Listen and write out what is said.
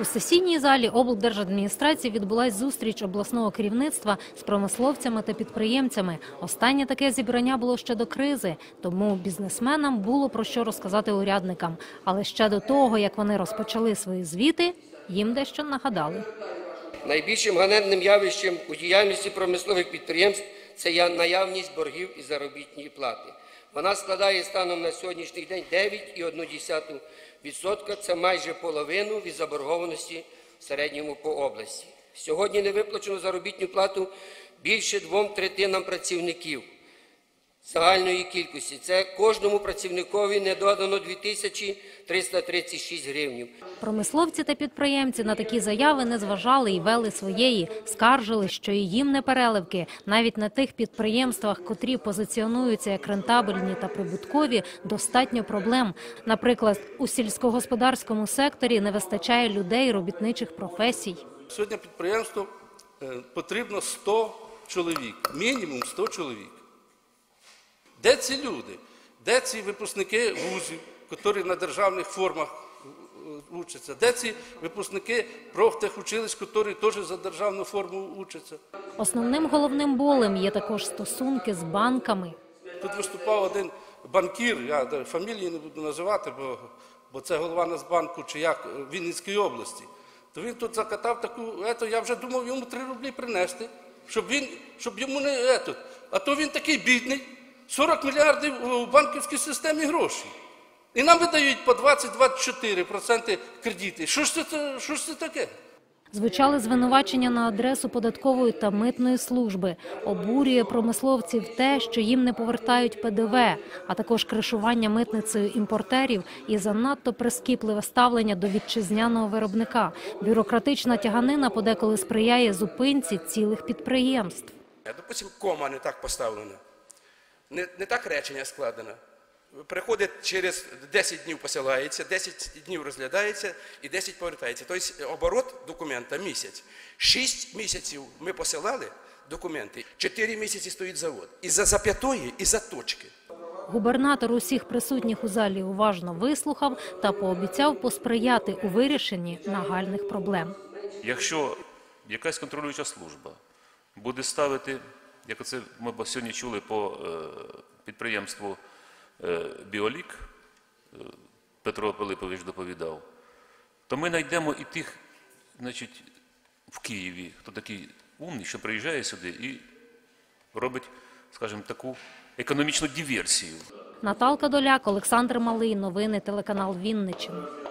У сесійній залі облдержадміністрації відбулась зустріч обласного керівництва з промисловцями та підприємцями. Останнє таке зібрання було ще до кризи, тому бізнесменам було про що розказати урядникам. Але ще до того, як вони розпочали свої звіти, їм дещо нагадали. Найбільшим ганебним явищем у діяльності промислових підприємств це наявність боргів і заробітної плати. Вона складає станом на сьогоднішній день 9,1%. Це майже половину від заборгованості в середньому по області. Сьогодні не виплачено заробітну плату більше двом третинам працівників загальної кількості. Це кожному працівникові не додано 2336 гривнів. Промисловці та підприємці на такі заяви не зважали і вели своєї, скаржили, що і їм не переливки. Навіть на тих підприємствах, котрі позиціонуються як рентабельні та прибуткові, достатньо проблем. Наприклад, у сільськогосподарському секторі не вистачає людей робітничих професій. Сьогодні підприємству е, потрібно 100 чоловік, мінімум 100 чоловік. Де ці люди? Де ці випускники вузів, які на державних формах учаться? Де ці випускники профтехучилищ, які теж за державну форму учаться? Основним головним болем є також стосунки з банками. Тут виступав один банкір, я фамілії не буду називати, бо, бо це голова Нацбанку чи як е, Вінницької області. То він тут закатав таку, ето, я вже думав йому 3 рублі принести, щоб, він, щоб йому не ето. А то він такий бідний, 40 мільярдів у банківській системі грошей. І нам видають по 20-24% кредити. Що ж це, що ж це таке? Звучали звинувачення на адресу податкової та митної служби. Обурює промисловців те, що їм не повертають ПДВ, а також кришування митницею імпортерів і занадто прискіпливе ставлення до вітчизняного виробника. Бюрократична тяганина подеколи сприяє зупинці цілих підприємств. Допустим, кома не так поставлена, не, не так речення складено. Приходить через 10 днів посилається, 10 днів розглядається і 10 повертається. Тобто оборот документа місяць. 6 місяців ми посилали документи, 4 місяці стоїть завод. І за зап'ятої, і за точки. Губернатор усіх присутніх у залі уважно вислухав та пообіцяв посприяти у вирішенні нагальних проблем. Якщо якась контролююча служба буде ставити, як це ми сьогодні чули по е, підприємству е, Біолік, е, Петро Пилипович доповідав, то ми знайдемо і тих, значить, в Києві, хто такий умний, що приїжджає сюди і робить, скажімо, таку економічну диверсію. Наталка Доляк, Олександр Малий. Новини телеканал Вінниччина.